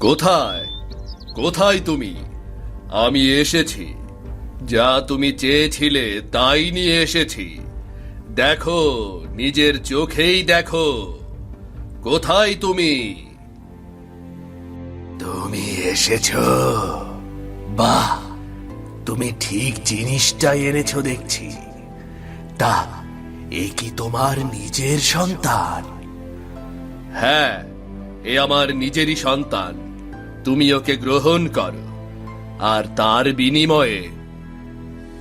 কোথায়? কোথায় তুমি? আমি এসেছি। যা তুমি চেয়েছিলে তাই নিয়ে এসেছি। দেখো নিজের চোখেই দেখো। কোথায় তুমি? তুমি এসেছ? বাহ তুমি ঠিক জিনিসটাই এনেছো দেখছি। তা এ কি তোমার নিজের সন্তান? হ্যাঁ এ আমার নিজেরই সন্তান। তুমি ওকে গ্রহণ করো আর তার বিনিময়ে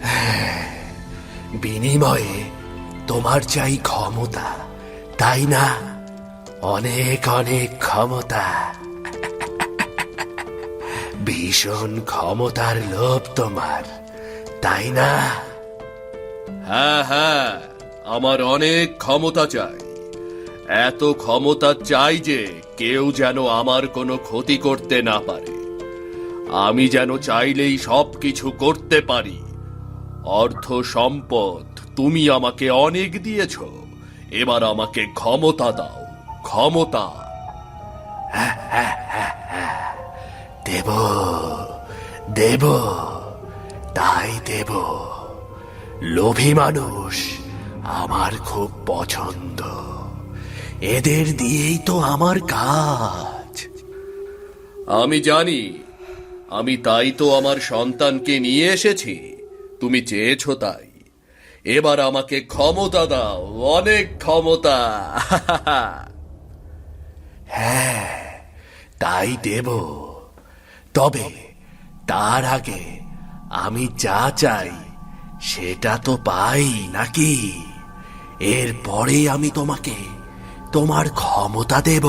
বিনিময়ে তোমার চাই ক্ষমতা তাই না? অনেক অনেক ক্ষমতা। ভীষণ ক্ষমতার লোভ তোমার তাই না? হ্যাঁ হ্যাঁ আমার অনেক ক্ষমতা চাই। এত ক্ষমতা চাই যে কেউ যেন আমার কোনো ক্ষতি করতে না পারে। আমি যেন চাইলেই সব কিছু করতে পারি। অর্থ সম্পদ তুমি আমাকে অনেক দিয়েছ। এবার আমাকে ক্ষমতা দাও, ক্ষমতা। দেব দেব, তাই দেব। লোভী মানুষ আমার খুব পছন্দ। এদের দিয়েই তো আমার কাজ। আমি জানি আমি তাই তো আমার সন্তানকে নিয়ে এসেছি তুমি চেয়েছো তাই। এবার আমাকে ক্ষমতা দাও অনেক ক্ষমতা। হ্যাঁ তাই দেব। তবে তার আগে আমি যা চাই সেটা তো পাই নাকি? এরপরে আমি তোমাকে তোমার ক্ষমতা দেব।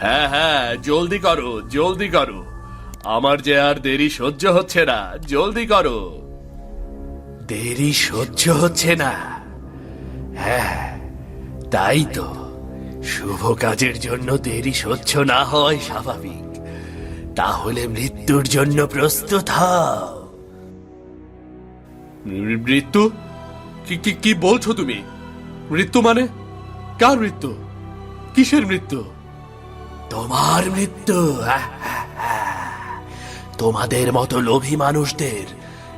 হ্যাঁ হ্যাঁ জলদি করো জলদি করো। আমার যে আর দেরি সহ্য হচ্ছে না জলদি করো। দেরি সহ্য হচ্ছে না। হ্যাঁ তাই তো। শুভ কাজের জন্য দেরি সহ্য না হয় স্বাভাবিক। তাহলে মৃত্যুর জন্য প্রস্তুত হও। মৃত্যু? কি কি কি বলছো তুমি? মৃত্যু মানে? কার মৃত্যু? কিসের মৃত্যু? তোমার মৃত্যু। তোমাদের মতো লোভী মানুষদের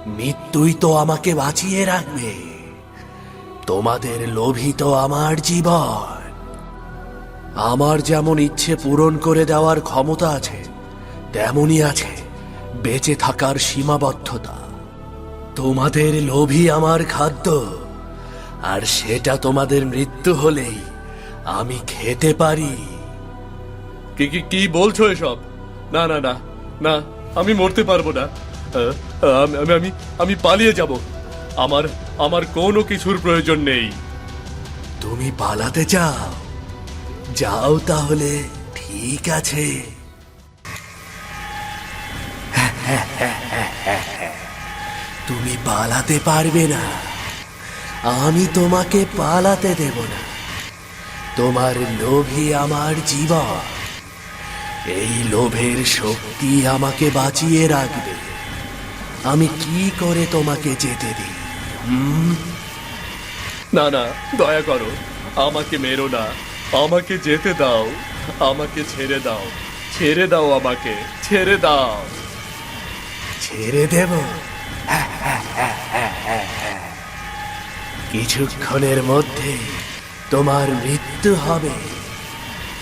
মৃত্যুই তো আমাকে বাঁচিয়ে রাখবে। তোমাদের লোভী তো আমার জীবন। আমার যেমন ইচ্ছে পূরণ করে দেওয়ার ক্ষমতা আছে, তেমনই আছে বেঁচে থাকার সীমাবদ্ধতা। তোমাদের লোভী আমার খাদ্য। আর সেটা তোমাদের মৃত্যু হলেই আমি খেতে পারি কি কি কি বলছো এসব না না না না আমি মরতে পারব না আমি আমি আমি পালিয়ে যাব আমার আমার কোনো কিছুর প্রয়োজন নেই তুমি পালাতে চাও যাও তাহলে ঠিক আছে তুমি পালাতে পারবে না আমি তোমাকে পালাতে দেব না। তোমার লোভই আমার জীবন। এই লোভের শক্তি আমাকে বাঁচিয়ে রাখবে। আমি কি করে তোমাকে যেতে দিই? না না দয়া করো আমাকে মেরো না। আমাকে যেতে দাও আমাকে ছেড়ে দাও। ছেড়ে দাও আমাকে ছেড়ে দাও। ছেড়ে দেব? কিছুক্ষণের মধ্যে তোমার মৃত্যু হবে।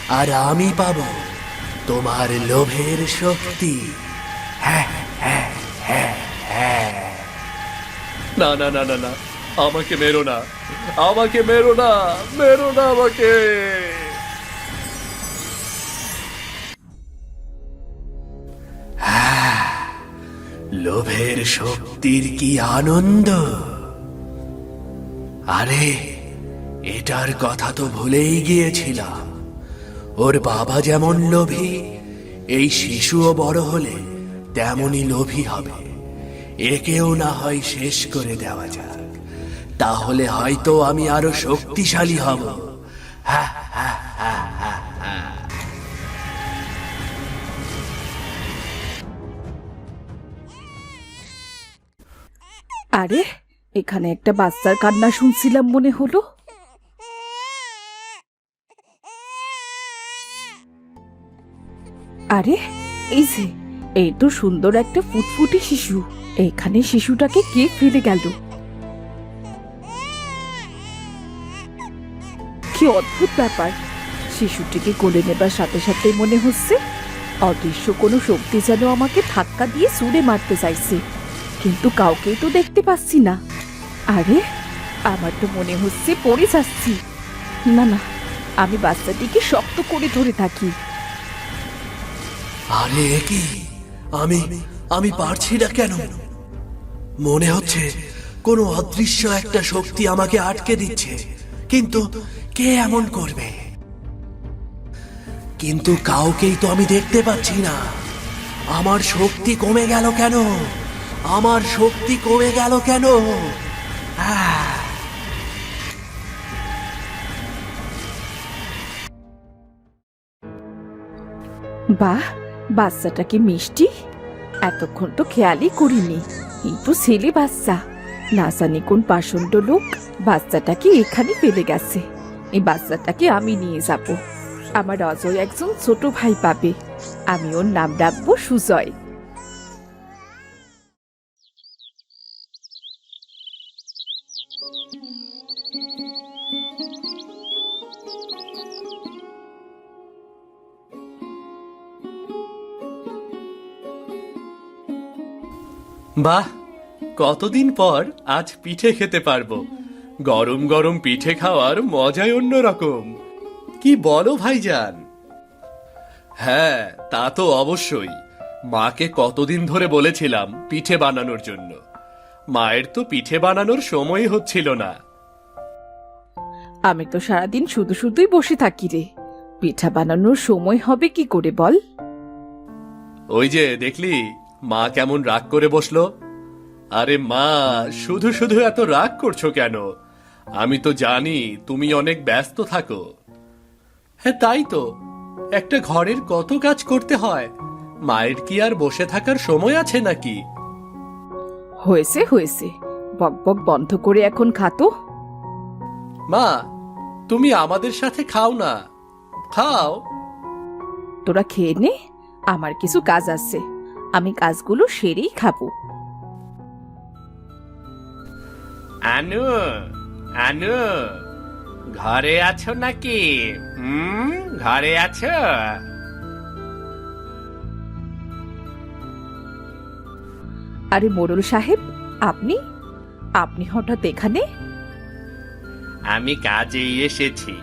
আর আমি পাব তোমার লোভের শক্তি। না না না না না আমাকে মেরো না। আমাকে মেরো না মেরো না আমাকে। লোভের শক্তির কি আনন্দ? আরে, এটার কথা তো ভুলেই গিয়েছিলাম। ওর বাবা যেমন লোভী, এই শিশুও বড় হলে তেমনই লোভী হবে। একেও না হয় শেষ করে দেওয়া যাক। তাহলে হয়তো আমি আরও শক্তিশালী হব। আরে এখানে একটা বাচ্চার কান্না শুনছিলাম মনে হলো। আরে, এই যে, এই তো সুন্দর একটা ফুটফুটে শিশু। এখানে শিশুটাকে কে ফেলে গেল? কি অদ্ভুত ব্যাপার। শিশুটিকে কোলে নেবার সাথে সাথে মনে হচ্ছে, অদৃশ্য কোনো শক্তি যেন আমাকে ধাক্কা দিয়ে সুরে মারতে চাইছে। কিন্তু কাউকেই তো দেখতে পাচ্ছি না। আরে, আমার তো মনে হচ্ছে পড়ে যাচ্ছি। না না, আমি বাচ্চাটিকে শক্ত করে ধরে থাকি। আরে কি? আমি আমি পারছি না কেন? মনে হচ্ছে কোনো অদৃশ্য একটা শক্তি আমাকে আটকে দিচ্ছে। কিন্তু কে এমন করবে? কিন্তু কাউকেই তো আমি দেখতে পাচ্ছি না। আমার শক্তি কমে গেল কেন? আমার শক্তি কমে গেল কেন? বাহ বাচ্চাটা কি মিষ্টি? এতক্ষণ তো খেয়ালই করিনি। এই তো ছেলে বাচ্চা। না জানি কোন পাষণ্ড লোক বাচ্চাটাকে এখানে ফেলে গেছে। এই বাচ্চাটাকে আমি নিয়ে যাব। আমার অজয় একজন ছোট ভাই পাবে। আমি ওর নাম রাখব সুজয়। বাহ কতদিন পর আজ পিঠে খেতে পারব। গরম গরম পিঠে খাওয়ার মজাই অন্যরকম। কি বলো ভাইজান? হ্যাঁ তা তো অবশ্যই। মাকে কতদিন ধরে বলেছিলাম পিঠে বানানোর জন্য। মায়ের তো পিঠে বানানোর সময় হচ্ছিল না। আমি তো সারাদিন শুধু শুধুই বসে থাকি রে। পিঠা বানানোর সময় হবে কি করে বল? ওই যে দেখলি? মা কেমন রাগ করে বসল? আরে মা শুধু শুধু এত রাগ করছ কেন? আমি তো জানি তুমি অনেক ব্যস্ত থাকো। হ্যাঁ তাই তো। একটা ঘরের কত কাজ করতে হয়? মায়ের কি আর বসে থাকার সময় আছে নাকি? হয়েছে হয়েছে। বক বক বন্ধ করে এখন খাতো মা তুমি আমাদের সাথে খাও না। খাও। তোরা খেয়ে নে আমার কিছু কাজ আছে। আমি কাজগুলো সেরেই খাব। আনু আনু ঘরে আছো নাকি? হুম ঘরে আছো? আরে মোড়ল সাহেব আপনি? আপনি হঠাৎ এখানে? আমি কাজেই এসেছি।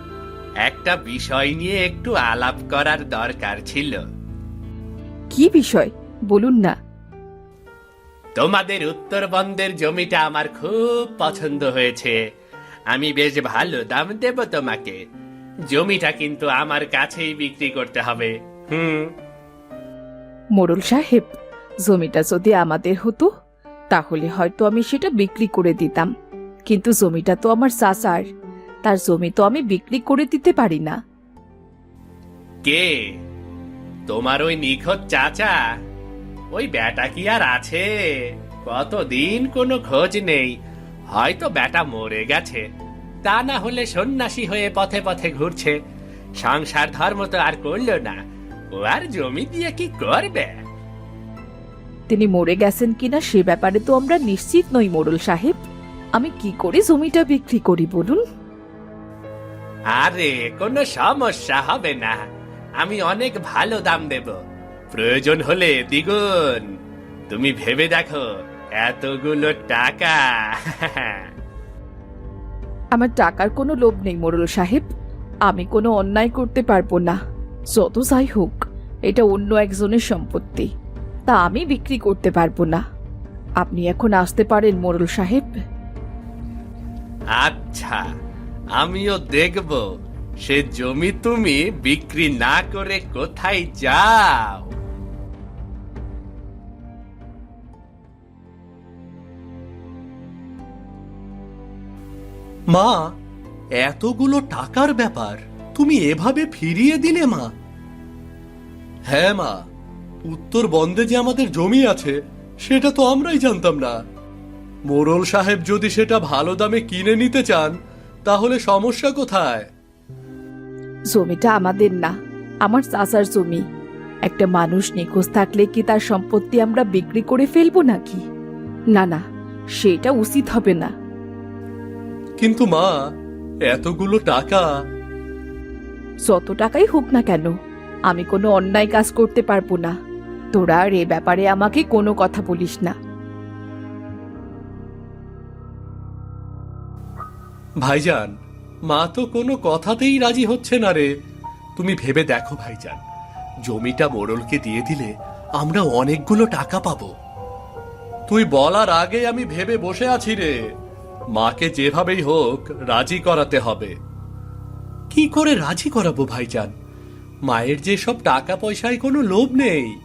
একটা বিষয় নিয়ে একটু আলাপ করার দরকার ছিল। কি বিষয়? বলুন না। তোমাদের উত্তরবঙ্গের জমিটা আমার খুব পছন্দ হয়েছে। আমি বেশ ভালো দাম দেব তোমাকে। জমিটা কিন্তু আমার কাছেই বিক্রি করতে হবে। হুম। মোড়ল সাহেব জমিটা যদি আমাদের হতো তাহলে হয়তো আমি সেটা বিক্রি করে দিতাম। কিন্তু জমিটা তো আমার চাচার তার জমি তো আমি বিক্রি করে দিতে পারি না। কে? তোমার ওই নিখোঁজ চাচা? ওই বেটা কি আর আছে? কতদিন কোনো খোঁজ নেই। হয়তো বেটা মরে গেছে। তা না হলে সন্ন্যাসী হয়ে পথে পথে ঘুরছে। সংসার ধর্ম তো আর করল না। ও আর জমি দিয়ে কি করবে? তিনি মরে গেছেন কিনা সে ব্যাপারে তো আমরা নিশ্চিত নই মোড়ল সাহেব। আমি কি করে জমিটা বিক্রি করি বলুন? আরে কোনো সমস্যা হবে না। আমি অনেক ভালো দাম দেব। প্রয়োজন হলে দ্বিগুণ। তুমি ভেবে দেখো এতগুলো টাকা। আমার টাকার কোনো লোভ নেই মোরল সাহেব। আমি কোনো অন্যায় করতে পারব না। যত যাই হোক এটা অন্য একজনের সম্পত্তি। তা আমি বিক্রি করতে পারব না। আপনি এখন আসতে পারেন মোরল সাহেব। আচ্ছা আমিও দেখব। সে জমি তুমি বিক্রি না করে কোথায় যাও? মা, এতগুলো টাকার ব্যাপার তুমি এভাবে ফিরিয়ে দিলে মা? হ্যাঁ মা, উত্তর বন্দে যে আমাদের জমি আছে, সেটা তো আমরাই জানতাম না। মোরল সাহেব যদি সেটা ভালো দামে কিনে নিতে চান, তাহলে সমস্যা কোথায়? জমিটা আমাদের না, আমার চাচার জমি। একটা মানুষ নিখোঁজ থাকলে কি তার সম্পত্তি আমরা বিক্রি করে ফেলব নাকি? না না, সেটা উচিত হবে না। কিন্তু মা এতগুলো টাকা। যত টাকাই হোক না কেন আমি কোনো অন্যায় কাজ করতে পারব না। তোরা আর এ ব্যাপারে আমাকে কোনো কথা বলিস না। ভাইজান মা তো কোনো কথাতেই রাজি হচ্ছে না রে। তুমি ভেবে দেখো ভাইজান জমিটা মোড়লকে দিয়ে দিলে আমরা অনেকগুলো টাকা পাবো। তুই বলার আগে আমি ভেবে বসে আছি রে। মাকে যেভাবেই হোক রাজি করাতে হবে। কি করে রাজি করাবো ভাইজান? মায়ের যে সব টাকা পয়সায় কোনো লোভ নেই।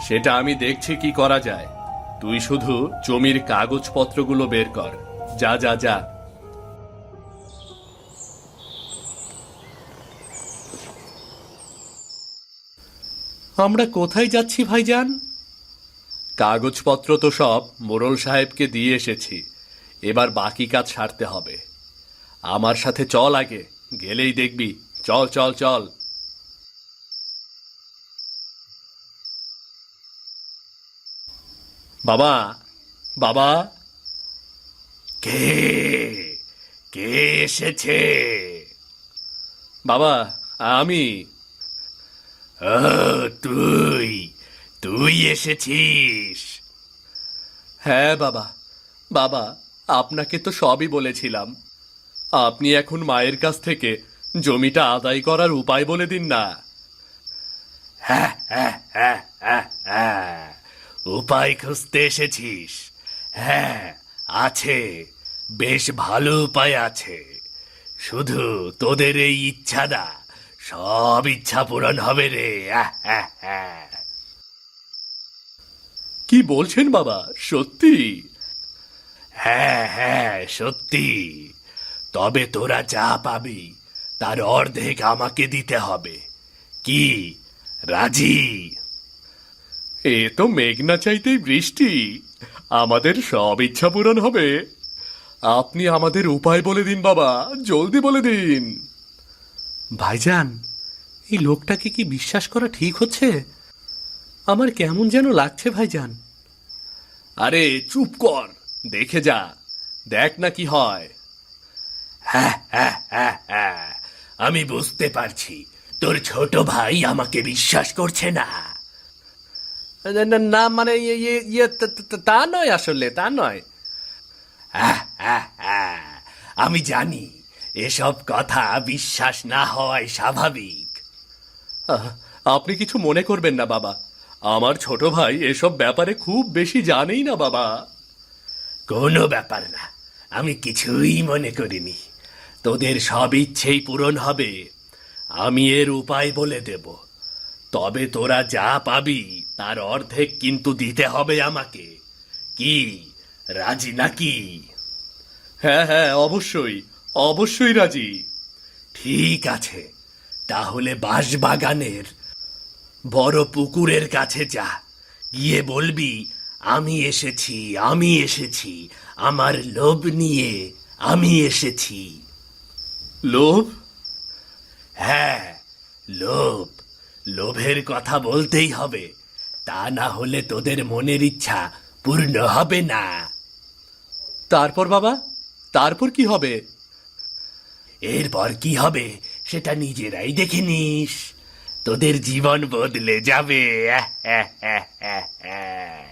সেটা আমি দেখছি কি করা যায়। তুই শুধু জমির কাগজপত্রগুলো বের কর। যা যা যা। আমরা কোথায় যাচ্ছি ভাইজান? কাগজপত্র তো সব মোরল সাহেবকে দিয়ে এসেছি। এবার বাকি কাজ সারতে হবে। আমার সাথে চল আগে, গেলেই দেখবি। চল চল চল। বাবা বাবা। কে? কে এসেছে? বাবা, আমি। তুই তুই এসেছিস। হ্যাঁ বাবা বাবা। আপনাকে তো সবই বলেছিলাম। আপনি এখন মায়ের কাছ থেকে জমিটা আদায় করার উপায় বলে দিন না। হ্যাঁ হ্যাঁ হ্যাঁ উপায় খুঁজতে এসেছিস। হ্যাঁ আছে। বেশ ভালো উপায় আছে। শুধু তোদের এই ইচ্ছা ইচ্ছাটা। সব ইচ্ছা পূরণ হবে রে। কি বলছেন বাবা? সত্যি? হ্যাঁ হ্যাঁ সত্যি। তবে তোরা যা পাবি তার অর্ধেক আমাকে দিতে হবে। কি? রাজি? এ তো মেঘনা চাইতেই বৃষ্টি। আমাদের সব ইচ্ছা পূরণ হবে। আপনি আমাদের উপায় বলে দিন বাবা। জলদি বলে দিন। ভাইজান এই লোকটাকে কি বিশ্বাস করা ঠিক হচ্ছে? আমার কেমন যেন লাগছে ভাইজান। আরে চুপ কর। দেখে যা দেখ না কি হয়। হ্যাঁ হ্যাঁ হ্যাঁ হ্যাঁ আমি বুঝতে পারছি তোর ছোট ভাই আমাকে বিশ্বাস করছে না। না মানে ইয়ে ইয়ে তা নয় আসলে তা নয়। হ্যাঁ, হ্যাঁ, হ্যাঁ, আমি জানি এসব কথা বিশ্বাস না হওয়াই স্বাভাবিক। আপনি কিছু মনে করবেন না বাবা। আমার ছোট ভাই এসব ব্যাপারে খুব বেশি জানেই না বাবা। কোনো ব্যাপার না। আমি কিছুই মনে করিনি। তোদের সব ইচ্ছেই পূরণ হবে। আমি এর উপায় বলে দেব। তবে তোরা যা পাবি তার অর্ধেক কিন্তু দিতে হবে আমাকে। কি? রাজি নাকি? হ্যাঁ হ্যাঁ অবশ্যই অবশ্যই রাজি। ঠিক আছে তাহলে বাঁশবাগানের বড় পুকুরের কাছে যা। গিয়ে বলবি আমি এসেছি আমি এসেছি। আমার লোভ নিয়ে আমি এসেছি। লোভ? হ্যাঁ লোভ। লোভের কথা বলতেই হবে। তা না হলে তোদের মনের ইচ্ছা পূর্ণ হবে না। তারপর বাবা? তারপর কি হবে? এরপর কি হবে সেটা নিজেরাই দেখে নিস। তোদের জীবন বদলে যাবে।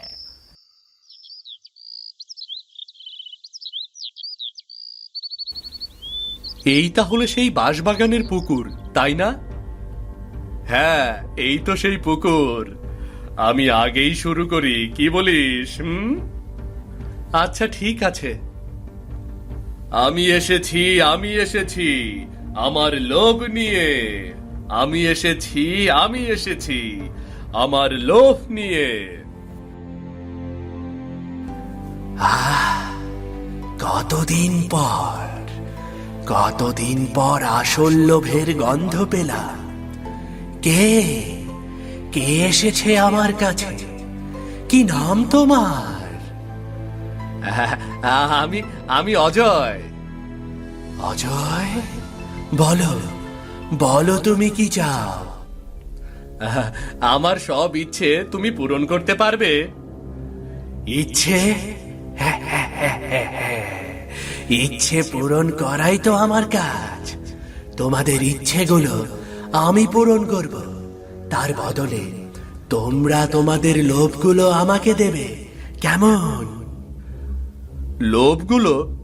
এই তাহলে সেই বাঁশবাগানের পুকুর, তাই না? হ্যাঁ এই তো সেই পুকুর। আমি আগেই শুরু করি, কি বলিস, হুম? আচ্ছা ঠিক আছে। আমি এসেছি আমি এসেছি, আমার লোভ নিয়ে। আমি এসেছি আমি এসেছি, আমার লোভ নিয়ে। কতদিন পর? কতদিন পর আসল লোভের গন্ধ পেলাম। কে? কে এসেছে আমার কাছে? কি নাম তোমার? আমি আমি অজয়। অজয়? বলো বলো তুমি কি চাও? আমার সব ইচ্ছে তুমি পূরণ করতে পারবে। ইচ্ছে? ইচ্ছে পূরণ করাই তো আমার কাজ। তোমাদের ইচ্ছেগুলো আমি পূরণ করব। তার বদলে তোমরা তোমাদের লোভগুলো আমাকে দেবে। কেমন? লোভগুলো?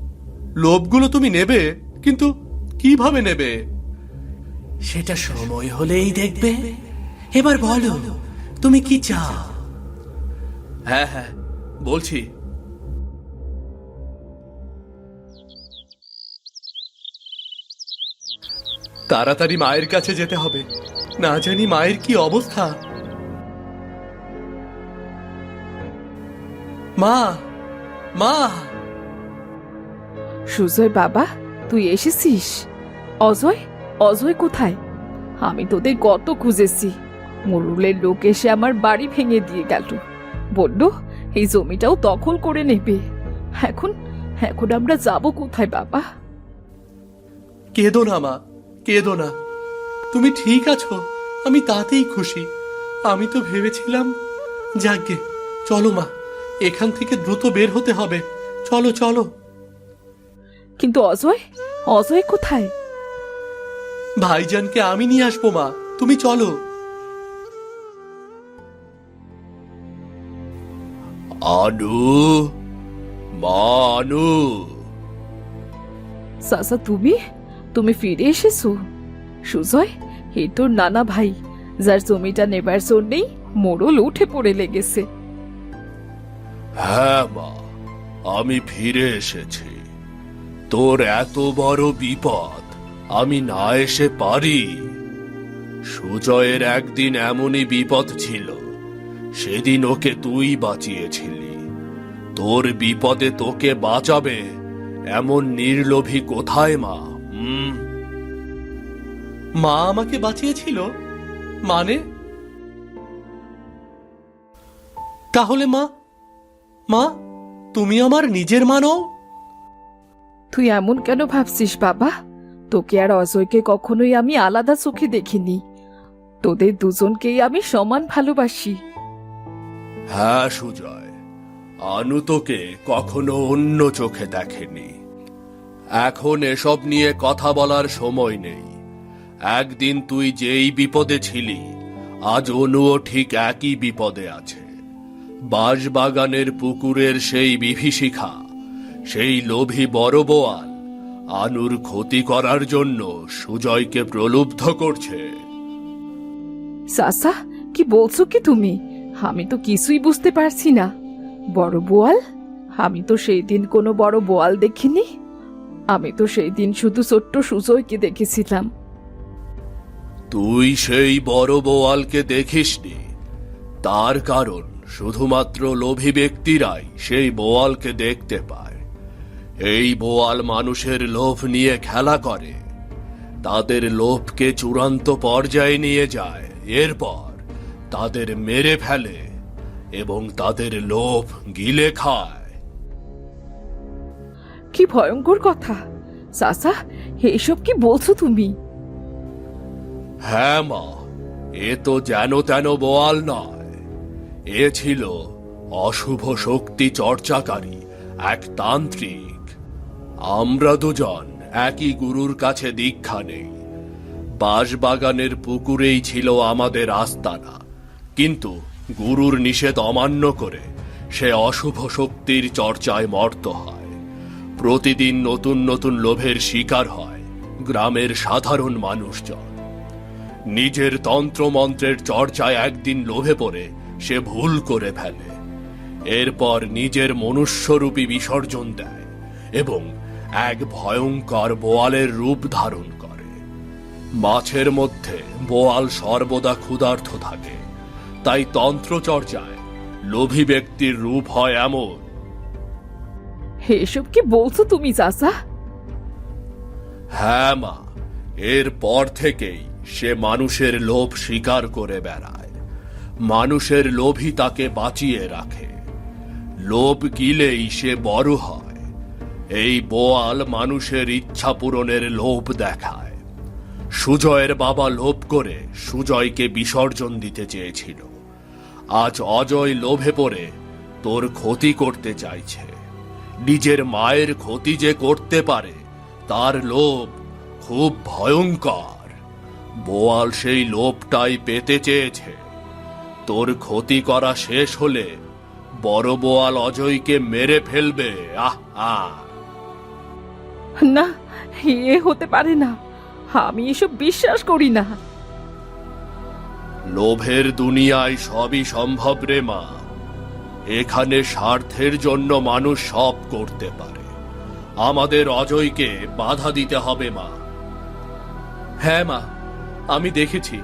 লোভগুলো তুমি নেবে কিন্তু কীভাবে নেবে? সেটা সময় হলেই দেখবে। এবার বলো তুমি কি চাও? হ্যাঁ হ্যাঁ বলছি। তাড়াতাড়ি মায়ের কাছে যেতে হবে। না জানি মায়ের কি অবস্থা। মা মা। সুজয় বাবা তুই এসেছিস? অজয় অজয় কোথায়? আমি তোদের কত খুঁজেছি। মুরুলের লোক এসে আমার বাড়ি ভেঙে দিয়ে গেল। বলল এই জমিটাও দখল করে নেবে। এখন এখন আমরা যাব কোথায় বাবা? কেঁদো না মা। কেঁদো না। তুমি ঠিক আছো আমি তাতেই খুশি। আমি তো ভেবেছিলাম যাকে চলো মা এখান থেকে দ্রুত বের হতে হবে। চলো চলো। কিন্তু অজয় অজয় কোথায়? ভাইজানকে আমি নিয়ে আসব মা তুমি চলো। আনু মা আনু। সাসা তুমি? তুমি ফিরে এসেছ? সুজয় এ তোর নানা ভাই, যার জমিটা নেবার জন্যেই মোড়ল উঠে পড়ে লেগেছে। হ্যাঁ মা, আমি ফিরে এসেছি। তোর এত বড় বিপদ আমি না এসে পারি। সুজয়ের একদিন এমনই বিপদ ছিল, সেদিন ওকে তুই বাঁচিয়েছিলি। তোর বিপদে তোকে বাঁচাবে এমন নির্লোভী কোথায় মা? মা আমাকে বাঁচিয়েছিল। মানে? তাহলে মা মা তুমি আমার নিজের মানো তুই এমন কেন ভাবছিস বাবা? তোকে আর অজয়কে কখনোই আমি আলাদা চোখে দেখিনি। তোদের দুজনকেই আমি সমান ভালোবাসি। হ্যাঁ সুজয়। আনু তোকে কখনো অন্য চোখে দেখেনি। এখন এসব নিয়ে কথা বলার সময় নেই। একদিন তুই যেই বিপদে ছিলি, আজ অনুও ঠিক একই বিপদে আছে। বাঁশবাগানের পুকুরের সেই বিভীষিখা, সেই লোভী বড় বোয়াল আনুর ক্ষতি করার জন্য সুজয়কে প্রলুব্ধ করছে। সাসা, কি বলছো কি তুমি? আমি তো কিছুই বুঝতে পারছি না। বড় বোয়াল আমি তো সেই দিন কোনো বড় বোয়াল দেখিনি। আমি তো সেই দিন শুধু ছোট্ট সুজয়কে দেখেছিলাম। তুই সেই বড় বোয়ালকে দেখিসনি। তার কারণ শুধুমাত্র লোভী ব্যক্তিরাই সেই বোয়ালকে দেখতে পায়। এই বোয়াল মানুষের লোভ নিয়ে খেলা করে। তাদের লোভকে চূড়ান্ত পর্যায়ে নিয়ে যায়। এরপর তাদের মেরে ফেলে এবং তাদের লোভ গিলে খায়। কি ভয়ঙ্কর কথা। সাসা এইসব কি বলছো তুমি? হ্যাঁ মা, এ তো যেন তেন বোয়াল নয়। এ ছিল অশুভ শক্তি চর্চাকারী, এক তান্ত্রিক। আমরা দুজন একই গুরুর কাছে দীক্ষা নেই। বাঁশবাগানের পুকুরেই ছিল আমাদের আস্তানা। কিন্তু গুরুর নিষেধ অমান্য করে সে অশুভ শক্তির চর্চায় মর্ত হয়। প্রতিদিন নতুন নতুন লোভের শিকার হয় গ্রামের সাধারণ মানুষজন। নিজের তন্ত্রমন্ত্রের চর্চায় একদিন লোভে পড়ে সে ভুল করে ফেলে। এরপর নিজের মনুষ্যরূপী বিসর্জন দেয় এবং এক ভয়ঙ্কর বোয়ালের রূপ ধারণ করে। মাছের মধ্যে বোয়াল সর্বদা ক্ষুধার্ত থাকে তাই তন্ত্র চর্চায় লোভী ব্যক্তির রূপ হয় এমন। এসব কি বলছো তুমি চাচা? হ্যাঁ মা এরপর থেকেই সে মানুষের লোভ স্বীকার করে বেড়ায়। মানুষের লোভই তাকে বাঁচিয়ে রাখে। লোভ গিলেই সে বড় হয়। এই বোয়াল মানুষের ইচ্ছা পূরণের লোভ দেখায়। সুজয়ের বাবা লোভ করে সুজয়কে বিসর্জন দিতে চেয়েছিল। আজ অজয় লোভে পড়ে, তোর ক্ষতি করতে চাইছে। নিজের মায়ের ক্ষতি যে করতে পারে, তার লোভ খুব ভয়ঙ্কর। বোয়াল সেই লোভটাই পেতে চেয়েছে। তোর ক্ষতি করা শেষ হলে বড় বোয়াল অজয়কে মেরে ফেলবে। আহ। না এ হতে পারে না। আমি এসব বিশ্বাস করি না। লোভের দুনিয়ায় সবই সম্ভব রে মা। এখানে স্বার্থের জন্য মানুষ সব করতে পারে। আমাদের অজয়কে বাধা দিতে হবে মা। হ্যাঁ মা। আমি দেখেছি।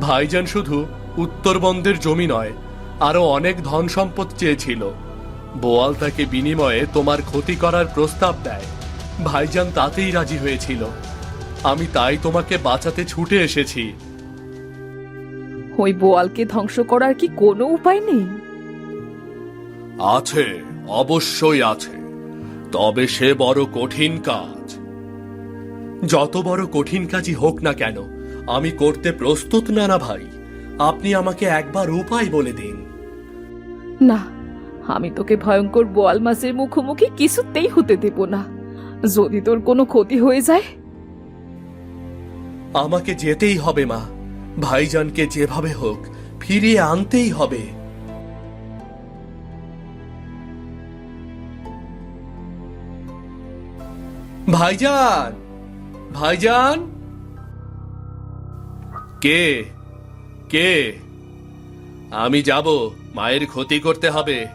ভাইজান শুধু উত্তরবঙ্গের জমি নয় আরও অনেক ধন সম্পদ চেয়েছিল। বোয়াল তাকে বিনিময়ে তোমার ক্ষতি করার প্রস্তাব দেয়। ভাইজান তাতেই রাজি হয়েছিল। আমি তাই তোমাকে বাঁচাতে ছুটে এসেছি। ওই বোয়ালকে ধ্বংস করার কি কোনো উপায় নেই? আছে অবশ্যই আছে। তবে সে বড় কঠিন কাজ। যত বড় কঠিন কাজই হোক না কেন আমি করতে প্রস্তুত না না ভাই। আপনি আমাকে একবার উপায় বলে দিন। না আমি তোকে ভয়ঙ্কর বোয়াল মাছের মুখোমুখি কিছুতেই হতে দেব না। যদি তোর কোনো ক্ষতি হয়ে যায়? আমাকে যেতেই হবে মা। ভাইজানকে যেভাবে হোক ফিরিয়ে আনতেই হবে। ভাইজান! ভাইজান! কে? কে? আমি যাব, মায়ের ক্ষতি করতে হবে।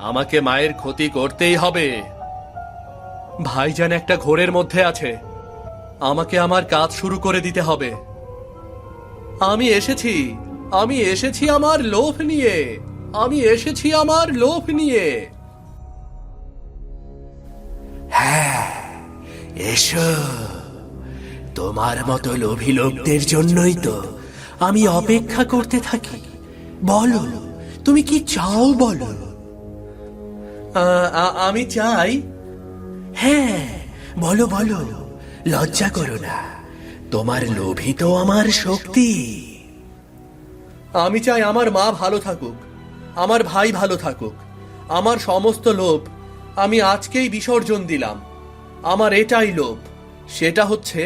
আমাকে মায়ের ক্ষতি করতেই হবে। ভাইজান একটা ঘোরের মধ্যে আছে। আমাকে আমার কাজ শুরু করে দিতে হবে। আমি এসেছি আমি এসেছি আমার লোভ নিয়ে। আমি এসেছি আমার লোভ নিয়ে। হ্যাঁ এসো। তোমার মতো লোভী লোকদের জন্যই তো আমি অপেক্ষা করতে থাকি। বলো, তুমি কি চাও বলো? আমি চাই। হ্যাঁ বলো বলো, লজ্জা করো না। তোমার লোভী তো আমার শক্তি। আমি চাই আমার মা ভালো থাকুক, আমার ভাই ভালো থাকুক, আমার সমস্ত লোভ আমি আজকেই বিসর্জন দিলাম। আমার এটাই লোভ, সেটা হচ্ছে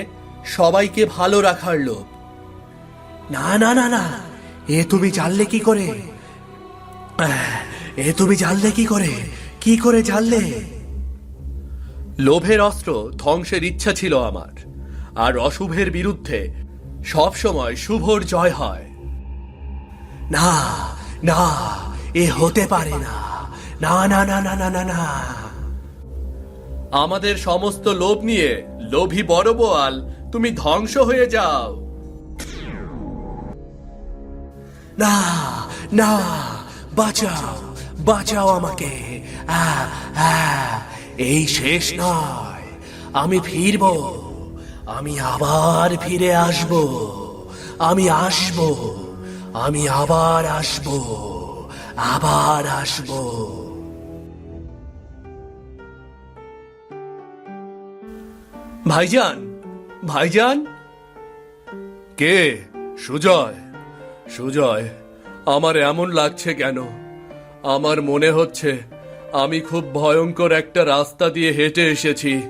সবাইকে ভালো রাখার লোভ। না না না না, এ তুমি জানলে কি করে? এ তুমি জানলে কি করে? কি করে জানলে? লোভের অস্ত্র ধ্বংসের ইচ্ছা ছিল আমার, আর অশুভের বিরুদ্ধে সবসময় শুভর জয় হয়। না না, এ হতে পারে না। না না না না না না না। আমাদের সমস্ত লোভ নিয়ে লোভী বড় বোয়াল তুমি ধ্বংস হয়ে যাও। না না, বাঁচাও বাঁচাও আমাকে। এই শেষ নয়। আমি ফিরব। আমি আবার ফিরে আসব। আমি আসব। আমি আবার আসব। আবার আসব। ভাইজান ভাইজান? কে? সুজয়? সুজয়, আমার এমন লাগছে কেন? আমার মনে হচ্ছে আমি খুব ভয়ঙ্কর একটা রাস্তা দিয়ে হেঁটে এসেছি।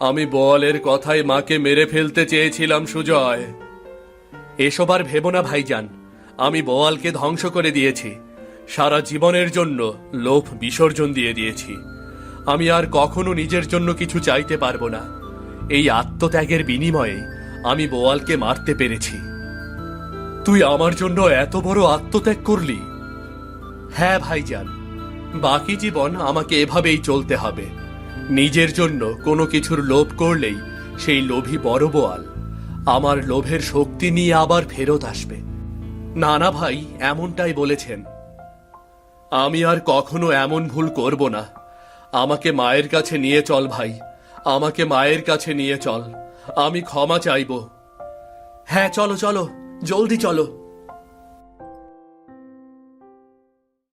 আমি বলের কথায় মাকে মেরে ফেলতে চেয়েছিলাম, সুজয়। এসব আর ভেবো না, ভাইজান। আমি বোয়ালকে ধ্বংস করে দিয়েছি। সারা জীবনের জন্য লোভ বিসর্জন দিয়ে দিয়েছি। আমি আর কখনো নিজের জন্য কিছু চাইতে পারব না। এই আত্মত্যাগের বিনিময়ে আমি বোয়ালকে মারতে পেরেছি। তুই আমার জন্য এত বড় আত্মত্যাগ করলি। হ্যাঁ ভাইজান, বাকি জীবন আমাকে এভাবেই চলতে হবে। নিজের জন্য কোনো কিছুর লোভ করলেই সেই লোভী বড় বোয়াল আমার লোভের শক্তি নিয়ে আবার ফেরত আসবে। নানা ভাই এমনটাই বলেছেন, আমি আর কখনো এমন ভুল করব না। আমাকে মায়ের কাছে নিয়ে চল ভাই। আমাকে মায়ের কাছে নিয়ে চল। আমি ক্ষমা চাইব। হ্যাঁ চলো চলো। জলদি চলো।